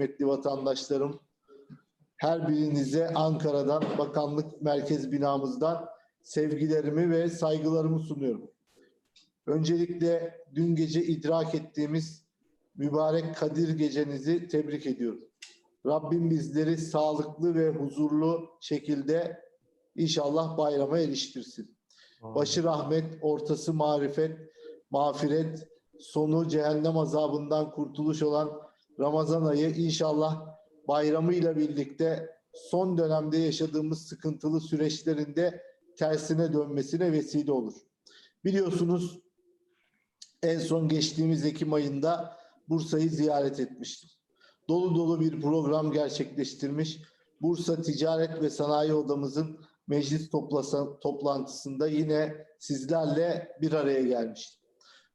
kıymetli vatandaşlarım. Her birinize Ankara'dan, bakanlık merkez binamızdan sevgilerimi ve saygılarımı sunuyorum. Öncelikle dün gece idrak ettiğimiz mübarek Kadir gecenizi tebrik ediyorum. Rabbim bizleri sağlıklı ve huzurlu şekilde inşallah bayrama eriştirsin. Başı rahmet, ortası marifet, mağfiret, sonu cehennem azabından kurtuluş olan Ramazan ayı inşallah bayramıyla birlikte son dönemde yaşadığımız sıkıntılı süreçlerinde tersine dönmesine vesile olur. Biliyorsunuz en son geçtiğimiz Ekim ayında Bursa'yı ziyaret etmiştim. Dolu dolu bir program gerçekleştirmiş. Bursa Ticaret ve Sanayi Odamızın meclis toplasa, toplantısında yine sizlerle bir araya gelmiştim.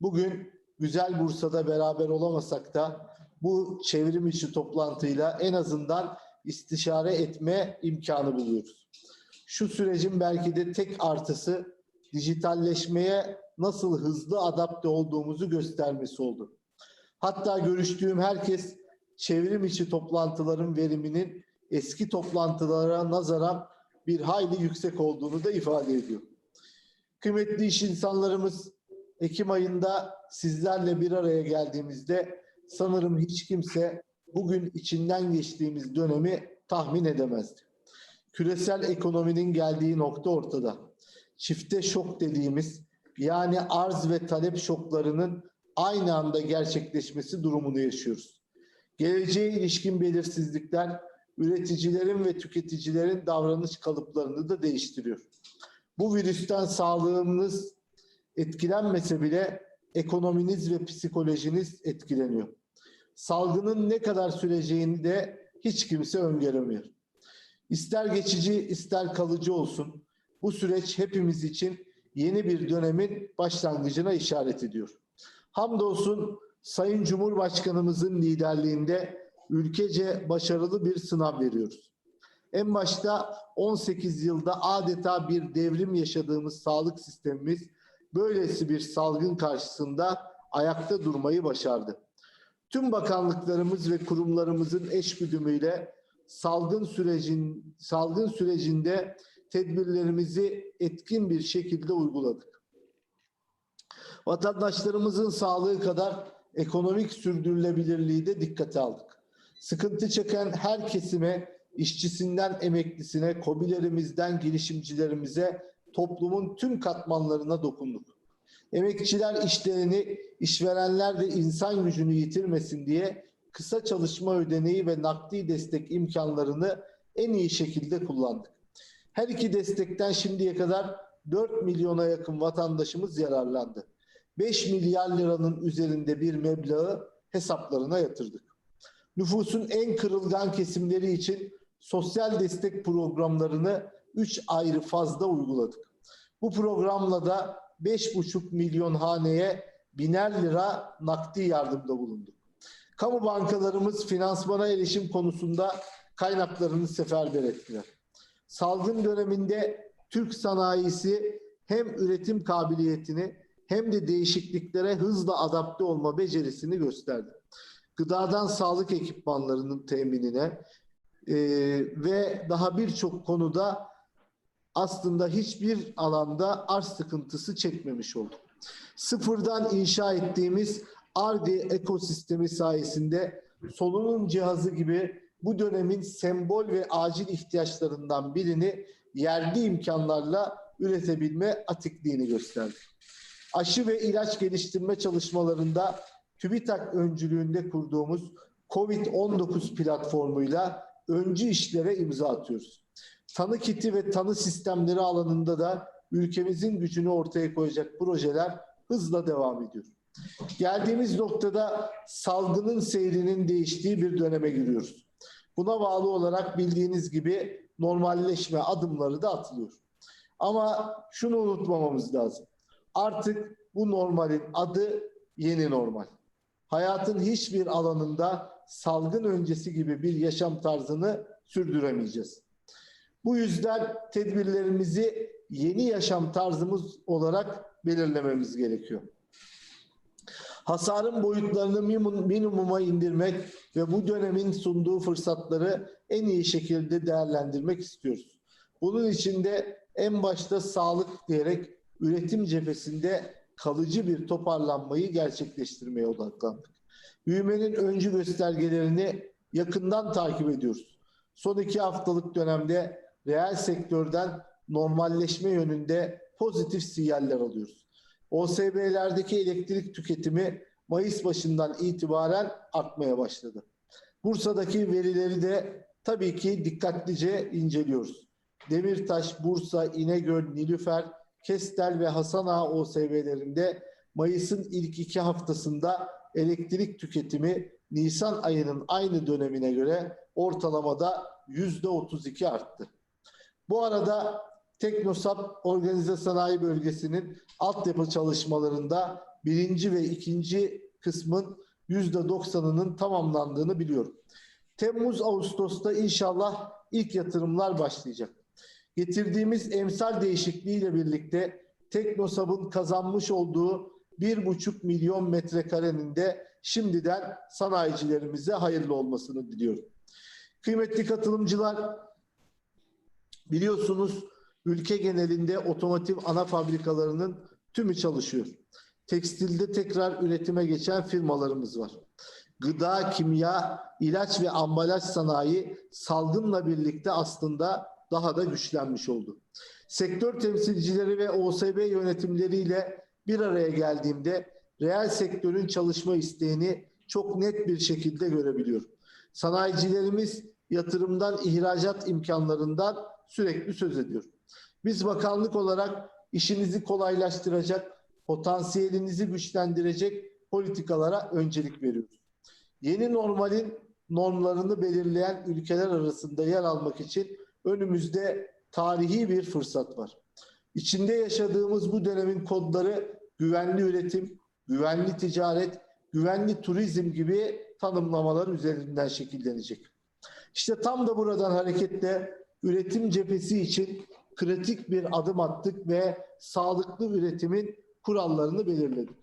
Bugün güzel Bursa'da beraber olamasak da bu çevrim içi toplantıyla en azından istişare etme imkanı buluyoruz. Şu sürecin belki de tek artısı dijitalleşmeye nasıl hızlı adapte olduğumuzu göstermesi oldu. Hatta görüştüğüm herkes çevrim içi toplantıların veriminin eski toplantılara nazaran bir hayli yüksek olduğunu da ifade ediyor. Kıymetli iş insanlarımız Ekim ayında sizlerle bir araya geldiğimizde sanırım hiç kimse bugün içinden geçtiğimiz dönemi tahmin edemezdi. Küresel ekonominin geldiği nokta ortada. Çifte şok dediğimiz yani arz ve talep şoklarının aynı anda gerçekleşmesi durumunu yaşıyoruz. Geleceğe ilişkin belirsizlikler üreticilerin ve tüketicilerin davranış kalıplarını da değiştiriyor. Bu virüsten sağlığınız etkilenmese bile ekonominiz ve psikolojiniz etkileniyor. Salgının ne kadar süreceğini de hiç kimse öngöremiyor. İster geçici ister kalıcı olsun bu süreç hepimiz için yeni bir dönemin başlangıcına işaret ediyor. Hamdolsun Sayın Cumhurbaşkanımızın liderliğinde ülkece başarılı bir sınav veriyoruz. En başta 18 yılda adeta bir devrim yaşadığımız sağlık sistemimiz böylesi bir salgın karşısında ayakta durmayı başardı. Tüm bakanlıklarımız ve kurumlarımızın eşgüdümüyle salgın sürecin salgın sürecinde tedbirlerimizi etkin bir şekilde uyguladık. Vatandaşlarımızın sağlığı kadar ekonomik sürdürülebilirliği de dikkate aldık. Sıkıntı çeken her kesime, işçisinden emeklisine, kobilerimizden girişimcilerimize, toplumun tüm katmanlarına dokunduk. Emekçiler işlerini, işverenler de insan gücünü yitirmesin diye kısa çalışma ödeneği ve nakdi destek imkanlarını en iyi şekilde kullandık. Her iki destekten şimdiye kadar 4 milyona yakın vatandaşımız yararlandı. 5 milyar liranın üzerinde bir meblağı hesaplarına yatırdık. Nüfusun en kırılgan kesimleri için sosyal destek programlarını 3 ayrı fazda uyguladık. Bu programla da 5,5 milyon haneye biner lira nakdi yardımda bulunduk. Kamu bankalarımız finansmana erişim konusunda kaynaklarını seferber ettiler. Salgın döneminde Türk sanayisi hem üretim kabiliyetini hem de değişikliklere hızla adapte olma becerisini gösterdi. Gıdadan sağlık ekipmanlarının teminine e, ve daha birçok konuda aslında hiçbir alanda arz sıkıntısı çekmemiş olduk. Sıfırdan inşa ettiğimiz ARGE ekosistemi sayesinde solunum cihazı gibi bu dönemin sembol ve acil ihtiyaçlarından birini yerli imkanlarla üretebilme atikliğini gösterdi. Aşı ve ilaç geliştirme çalışmalarında TÜBİTAK öncülüğünde kurduğumuz COVID-19 platformuyla öncü işlere imza atıyoruz. Tanı kiti ve tanı sistemleri alanında da ülkemizin gücünü ortaya koyacak projeler hızla devam ediyor. Geldiğimiz noktada salgının seyrinin değiştiği bir döneme giriyoruz. Buna bağlı olarak bildiğiniz gibi normalleşme adımları da atılıyor. Ama şunu unutmamamız lazım. Artık bu normalin adı yeni normal. Hayatın hiçbir alanında salgın öncesi gibi bir yaşam tarzını sürdüremeyeceğiz. Bu yüzden tedbirlerimizi yeni yaşam tarzımız olarak belirlememiz gerekiyor. Hasarın boyutlarını minimuma indirmek, ve bu dönemin sunduğu fırsatları en iyi şekilde değerlendirmek istiyoruz. Bunun için de en başta sağlık diyerek üretim cephesinde kalıcı bir toparlanmayı gerçekleştirmeye odaklandık. Büyümenin öncü göstergelerini yakından takip ediyoruz. Son iki haftalık dönemde reel sektörden normalleşme yönünde pozitif sinyaller alıyoruz. OSB'lerdeki elektrik tüketimi Mayıs başından itibaren artmaya başladı. Bursa'daki verileri de tabii ki dikkatlice inceliyoruz. Demirtaş, Bursa, İnegöl, Nilüfer, Kestel ve Hasanağa OSB'lerinde Mayıs'ın ilk iki haftasında elektrik tüketimi Nisan ayının aynı dönemine göre ortalamada yüzde 32 arttı. Bu arada Teknosap Organize Sanayi Bölgesi'nin altyapı çalışmalarında birinci ve ikinci kısmın yüzde 90'ının tamamlandığını biliyorum. Temmuz-Ağustos'ta inşallah ilk yatırımlar başlayacak. Getirdiğimiz emsal değişikliğiyle birlikte Teknosap'ın kazanmış olduğu 1,5 milyon metrekarenin de şimdiden sanayicilerimize hayırlı olmasını diliyorum. Kıymetli katılımcılar, biliyorsunuz ülke genelinde otomotiv ana fabrikalarının tümü çalışıyor. Tekstilde tekrar üretime geçen firmalarımız var. Gıda, kimya, ilaç ve ambalaj sanayi salgınla birlikte aslında daha da güçlenmiş oldu. Sektör temsilcileri ve OSB yönetimleriyle bir araya geldiğimde reel sektörün çalışma isteğini çok net bir şekilde görebiliyorum. Sanayicilerimiz yatırımdan, ihracat imkanlarından sürekli söz ediyor. Biz bakanlık olarak işinizi kolaylaştıracak, potansiyelinizi güçlendirecek politikalara öncelik veriyoruz. Yeni normalin normlarını belirleyen ülkeler arasında yer almak için önümüzde tarihi bir fırsat var. İçinde yaşadığımız bu dönemin kodları güvenli üretim, güvenli ticaret, güvenli turizm gibi tanımlamalar üzerinden şekillenecek. İşte tam da buradan hareketle üretim cephesi için kritik bir adım attık ve sağlıklı üretimin kurallarını belirledik.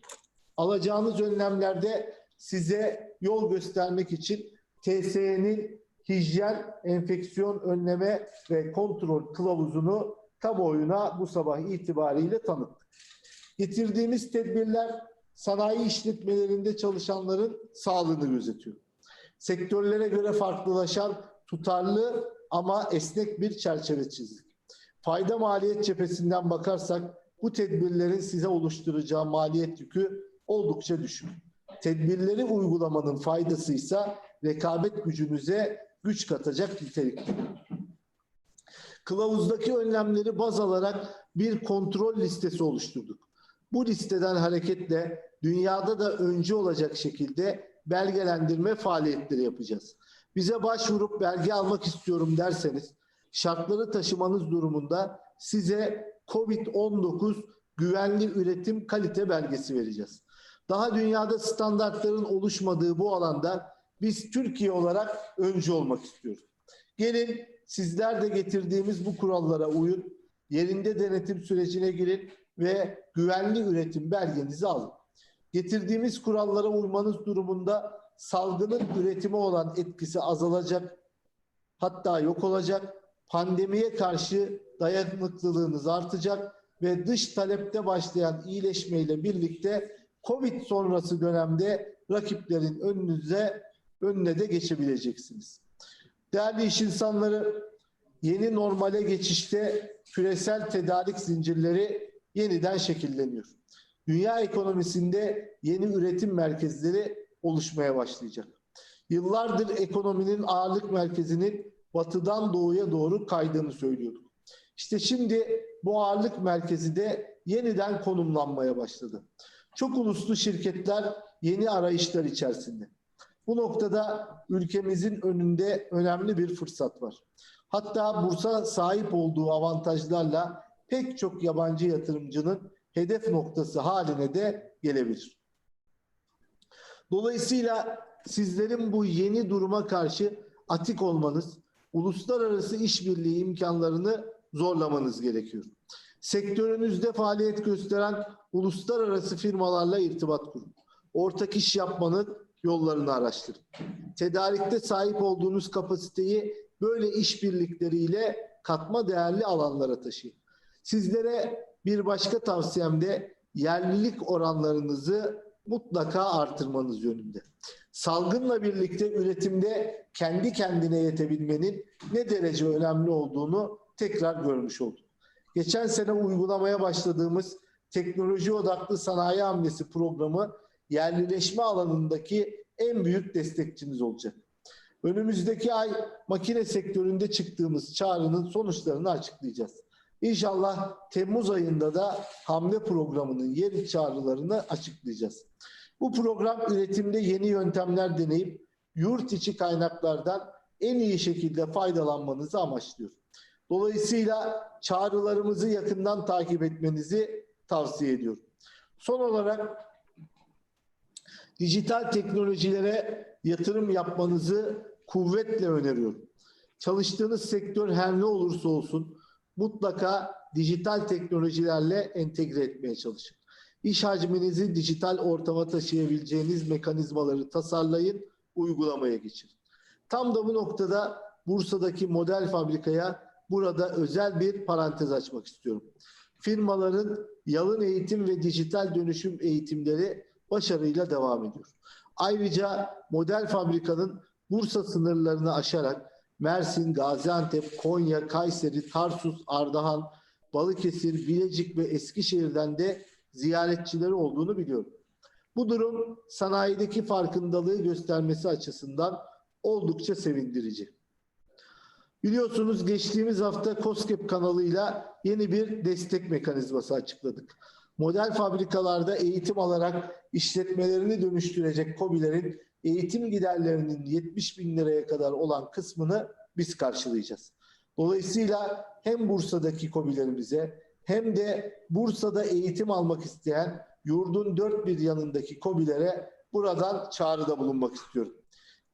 Alacağınız önlemlerde size yol göstermek için TSE'nin hijyen, enfeksiyon önleme ve kontrol kılavuzunu kamuoyuna bu sabah itibariyle tanıttık. Getirdiğimiz tedbirler sanayi işletmelerinde çalışanların sağlığını gözetiyor. Sektörlere göre farklılaşan tutarlı ama esnek bir çerçeve çizdik. Fayda maliyet cephesinden bakarsak bu tedbirlerin size oluşturacağı maliyet yükü oldukça düşük. Tedbirleri uygulamanın faydası ise rekabet gücünüze güç katacak nitelikte. Kılavuzdaki önlemleri baz alarak bir kontrol listesi oluşturduk. Bu listeden hareketle dünyada da önce olacak şekilde belgelendirme faaliyetleri yapacağız. Bize başvurup belge almak istiyorum derseniz şartları taşımanız durumunda size COVID-19 güvenli üretim kalite belgesi vereceğiz. Daha dünyada standartların oluşmadığı bu alanda biz Türkiye olarak öncü olmak istiyoruz. Gelin sizler de getirdiğimiz bu kurallara uyun, yerinde denetim sürecine girin ve güvenli üretim belgenizi alın. Getirdiğimiz kurallara uymanız durumunda salgının üretime olan etkisi azalacak, hatta yok olacak. Pandemiye karşı dayanıklılığınız artacak ve dış talepte başlayan iyileşmeyle birlikte Covid sonrası dönemde rakiplerin önünüze önüne de geçebileceksiniz. Değerli iş insanları, yeni normale geçişte küresel tedarik zincirleri yeniden şekilleniyor. Dünya ekonomisinde yeni üretim merkezleri oluşmaya başlayacak. Yıllardır ekonominin ağırlık merkezinin batıdan doğuya doğru kaydığını söylüyorduk. İşte şimdi bu ağırlık merkezi de yeniden konumlanmaya başladı. Çok uluslu şirketler yeni arayışlar içerisinde. Bu noktada ülkemizin önünde önemli bir fırsat var. Hatta bursa sahip olduğu avantajlarla pek çok yabancı yatırımcının hedef noktası haline de gelebilir. Dolayısıyla sizlerin bu yeni duruma karşı atik olmanız, uluslararası işbirliği imkanlarını zorlamanız gerekiyor. Sektörünüzde faaliyet gösteren uluslararası firmalarla irtibat kurun. Ortak iş yapmanın yollarını araştırın. Tedarikte sahip olduğunuz kapasiteyi böyle işbirlikleriyle katma değerli alanlara taşıyın. Sizlere bir başka tavsiyem de yerlilik oranlarınızı mutlaka artırmanız yönünde. Salgınla birlikte üretimde kendi kendine yetebilmenin ne derece önemli olduğunu tekrar görmüş olduk. Geçen sene uygulamaya başladığımız teknoloji odaklı sanayi hamlesi programı yerlileşme alanındaki en büyük destekçiniz olacak. Önümüzdeki ay makine sektöründe çıktığımız çağrının sonuçlarını açıklayacağız. İnşallah Temmuz ayında da hamle programının yeni çağrılarını açıklayacağız. Bu program üretimde yeni yöntemler deneyip yurt içi kaynaklardan en iyi şekilde faydalanmanızı amaçlıyor. Dolayısıyla çağrılarımızı yakından takip etmenizi tavsiye ediyorum. Son olarak dijital teknolojilere yatırım yapmanızı kuvvetle öneriyorum. Çalıştığınız sektör her ne olursa olsun mutlaka dijital teknolojilerle entegre etmeye çalışın. İş hacminizi dijital ortama taşıyabileceğiniz mekanizmaları tasarlayın, uygulamaya geçirin. Tam da bu noktada Bursa'daki model fabrikaya burada özel bir parantez açmak istiyorum. Firmaların yalın eğitim ve dijital dönüşüm eğitimleri başarıyla devam ediyor. Ayrıca model fabrikanın Bursa sınırlarını aşarak Mersin, Gaziantep, Konya, Kayseri, Tarsus, Ardahan, Balıkesir, Bilecik ve Eskişehir'den de ziyaretçileri olduğunu biliyorum. Bu durum sanayideki farkındalığı göstermesi açısından oldukça sevindirici. Biliyorsunuz geçtiğimiz hafta COSGAP kanalıyla yeni bir destek mekanizması açıkladık. Model fabrikalarda eğitim alarak işletmelerini dönüştürecek KOBİ'lerin eğitim giderlerinin 70 bin liraya kadar olan kısmını biz karşılayacağız. Dolayısıyla hem Bursa'daki KOBİ'lerimize hem de Bursa'da eğitim almak isteyen yurdun dört bir yanındaki KOBİ'lere buradan çağrıda bulunmak istiyorum.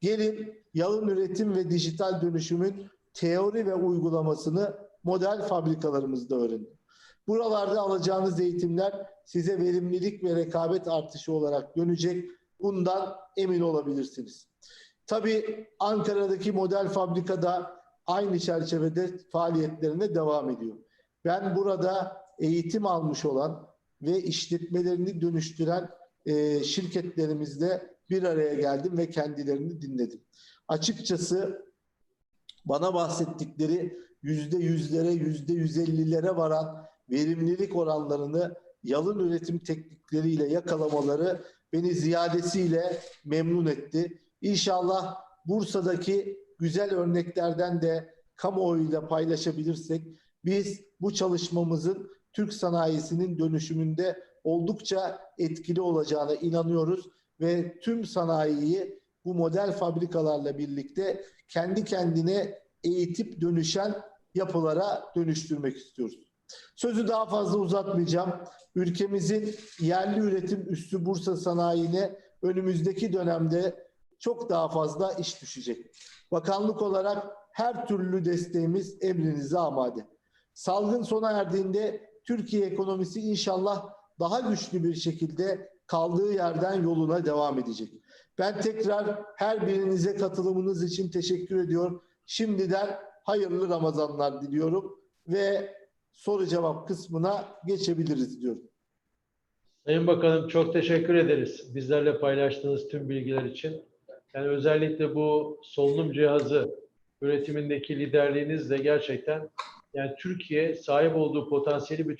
Gelin yalın üretim ve dijital dönüşümün teori ve uygulamasını model fabrikalarımızda öğrenin. Buralarda alacağınız eğitimler size verimlilik ve rekabet artışı olarak dönecek. Bundan emin olabilirsiniz. Tabii Ankara'daki model fabrikada aynı çerçevede faaliyetlerine devam ediyor. Ben burada eğitim almış olan ve işletmelerini dönüştüren e, şirketlerimizle bir araya geldim ve kendilerini dinledim. Açıkçası bana bahsettikleri yüzde yüzlere, yüzde yüz ellilere varan verimlilik oranlarını yalın üretim teknikleriyle yakalamaları beni ziyadesiyle memnun etti. İnşallah Bursa'daki güzel örneklerden de kamuoyuyla paylaşabilirsek biz bu çalışmamızın Türk sanayisinin dönüşümünde oldukça etkili olacağına inanıyoruz ve tüm sanayiyi bu model fabrikalarla birlikte kendi kendine eğitip dönüşen yapılara dönüştürmek istiyoruz. Sözü daha fazla uzatmayacağım. Ülkemizin yerli üretim üstü Bursa sanayine önümüzdeki dönemde çok daha fazla iş düşecek. Bakanlık olarak her türlü desteğimiz emrinize amade. Salgın sona erdiğinde Türkiye ekonomisi inşallah daha güçlü bir şekilde kaldığı yerden yoluna devam edecek. Ben tekrar her birinize katılımınız için teşekkür ediyor. Şimdiden hayırlı Ramazanlar diliyorum ve soru cevap kısmına geçebiliriz diyorum. Sayın Bakanım çok teşekkür ederiz bizlerle paylaştığınız tüm bilgiler için. Yani özellikle bu solunum cihazı üretimindeki liderliğiniz de gerçekten yani Türkiye sahip olduğu potansiyeli bütün